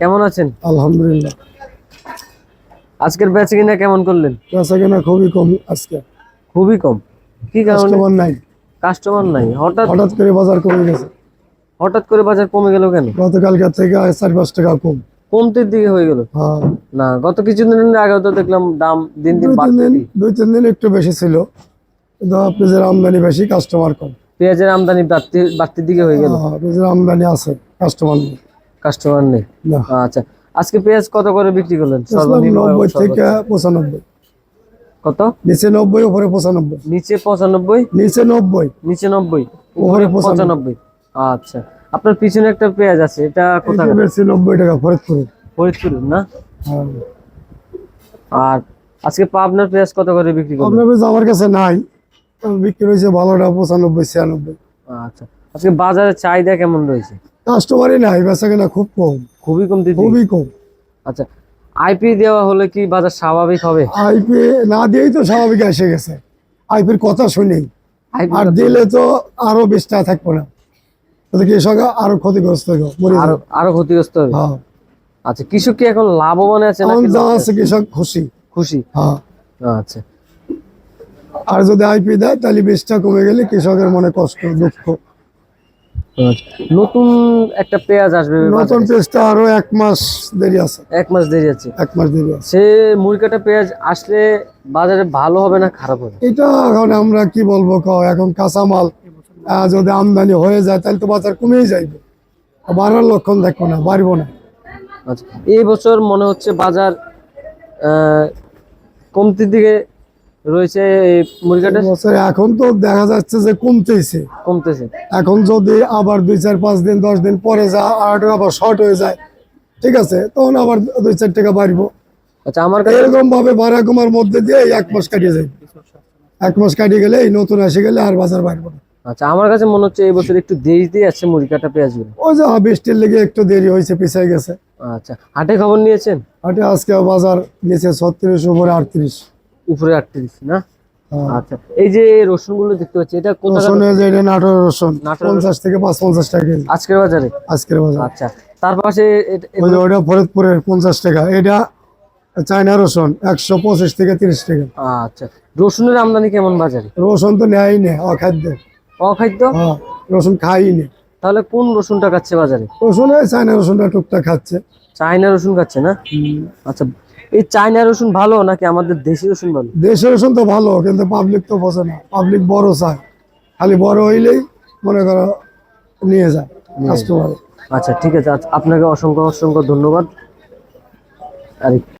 কেমন আছেন? আলহামদুলিল্লাহ। আজকের বেচে কিনা কেমন করলেন? বেচা কেনা খুবই কম আজকে। খুবই কম। কি কারণে? কাস্টমার নাই। কাস্টমার নাই। হঠাৎ হঠাৎ করে বাজার কমে গেছে। হঠাৎ করে বাজার কমে গেল কেন? গতকালকার থেকে চার পাঁচ টাকা কম। কমতির দিকে হয়ে গেল? হ্যাঁ। না গত কিছুদিন আগে তো দেখলাম দাম দিন দিন দুই তিন দিন দুই তিন দিন একটু বেশি ছিল। কিন্তু পেঁয়াজের আমদানি বেশি কাস্টমার কম। পেঁয়াজের আমদানি বাড়তি বাড়তির দিকে হয়ে গেল। হ্যাঁ, পেঁয়াজের আমদানি আছে কাস্টমার নেই কাস্টমার নেই। আচ্ছা আজকে পেঁয়াজ কত করে বিক্রি করলেন? সর্বনিম্ন নব্বই থেকে পঁচানব্বই। কত? নিচে নব্বই উপরে পঁচানব্বই। নিচে পঁচানব্বই? নিচে নব্বই। নিচে নব্বই? উপরে উপরে পঁচানব্বই। আচ্ছা আপনার পিছনে একটা পেঁয়াজ আছে এটা কোথায় বেশি নব্বই টাকা ফরিদপুরে ফরিদপুর না? হ্যাঁ। আর আজকে পাবনার পেঁয়াজ কত করে বিক্রি করলেন? আপনার পেঁয়াজ আমার কাছে নাই। বিক্রি হয়েছে ভালোটা পঁচানব্বই ছিয়ানব্বই। আচ্ছা আজকে বাজারে চাহিদা কেমন রয়েছে? কাস্টমারই নাই বেচা কেনা খুব কম। খুবই কম দিদি? খুবই কম। আচ্ছা আইপি দেওয়া হলে কি বাজার স্বাভাবিক হবে? আইপি না দিয়েই তো স্বাভাবিক এসে গেছে। আইপির কথা শুনেই। আর দিলে তো আরও বেশ টাকা থাকব না। কৃষক আরও ক্ষতিগ্রস্ত হবে আরও আরও ক্ষতিগ্রস্ত হবে? আচ্ছা কৃষক কি এখন লাভবান আছে আছে কৃষক খুশি। খুশি? হ্যাঁ। আচ্ছা। আর যদি আইপি দেয় তাহলে বেশটা কমে গেলে কৃষকের মনে কষ্ট দুঃখ। নতুন একটা পেঁয়াজ আসবে নতুন। পেঁয়াজটা আরও এক মাস দেরি আছে। এক মাস দেরি আছে। এক মাস দেরি আছে। সে মুরগাটা পেঁয়াজ আসলে বাজারে ভালো হবে না খারাপ হবে? এটা এখন আমরা কি বলব কও এখন কাঁচামাল যদি আমদানি হয়ে যায় তাহলে তো বাজার কমেই যাইবে। বাড়ার লক্ষণ দেখব না বাড়বো না। আচ্ছা এই বছর মনে হচ্ছে বাজার কমতির দিকে রয়েছে মুরগাটা? এখন তো দেখা যাচ্ছে যে কমতেইছে কমতেছে। এখন যদি আবার দুই চার পাঁচ দিন দশ দিন পরে যা আর আবার শর্ট হয়ে যায় ঠিক আছে তখন আবার দুই চার টাকা বাড়বো। আচ্ছা আমার কাছে এরকম ভাবে বাড়া কমার মধ্যে দিয়ে এক মাস কাটিয়ে যাবে এক মাস কাটিয়ে গেলে এই নতুন এসে গেলে আর বাজার বাড়বো না। আচ্ছা আমার কাছে মনে হচ্ছে এই বছর একটু দেরিতে আছে মুরগাটা পেঁয়াজগুলো। ওই যে হ্যাঁ, বৃষ্টির লেগে একটু দেরি হয়েছে পিছিয়ে গেছে। আচ্ছা হাটে খবর নিয়েছেন? হাটে আজকে বাজার নিচে ছত্রিশ উপরে আটত্রিশ। উপরে আটত্রিশ না? হ্যাঁ। আচ্ছা এই যে রসুনগুলো দেখতে পাচ্ছি এটা যে এটা নাটোর রসুন নাটোর পঞ্চাশ থেকে পাঁচ পঞ্চাশ টাকা কেজি। আজকের বাজারে? আজকের বাজার। আচ্ছা তার পাশে এট- ওটা ফরিদপুরের টাকা এটা চায়না রসুন একশো পঁচিশ থেকে তিরিশ টাকা। আচ্ছা রসুনের আমদানি কেমন বাজারে? রসুন তো নেয়ই নে অখাদ্য। অখাদ্য? হ্যাঁ রসুন খাই নে তাহলে কোন রসুনটা খাচ্ছে বাজারে? রসুন চায়না রসুনটা টুকটাক খাচ্ছে। চায়না রসুন খাচ্ছে না? আচ্ছা এই চায়না রসুন ভালো নাকি আমাদের দেশি রসুন ভালো? দেশের রসুন তো ভালো কিন্তু পাবলিক তো বসে না। পাবলিক বড় চায়। খালি বড় হইলেই মনে করো নিয়ে যায় কাস্টমার আচ্ছা ঠিক আছে। আচ্ছা, আপনাকে অসংখ্য অসংখ্য ধন্যবাদ। আর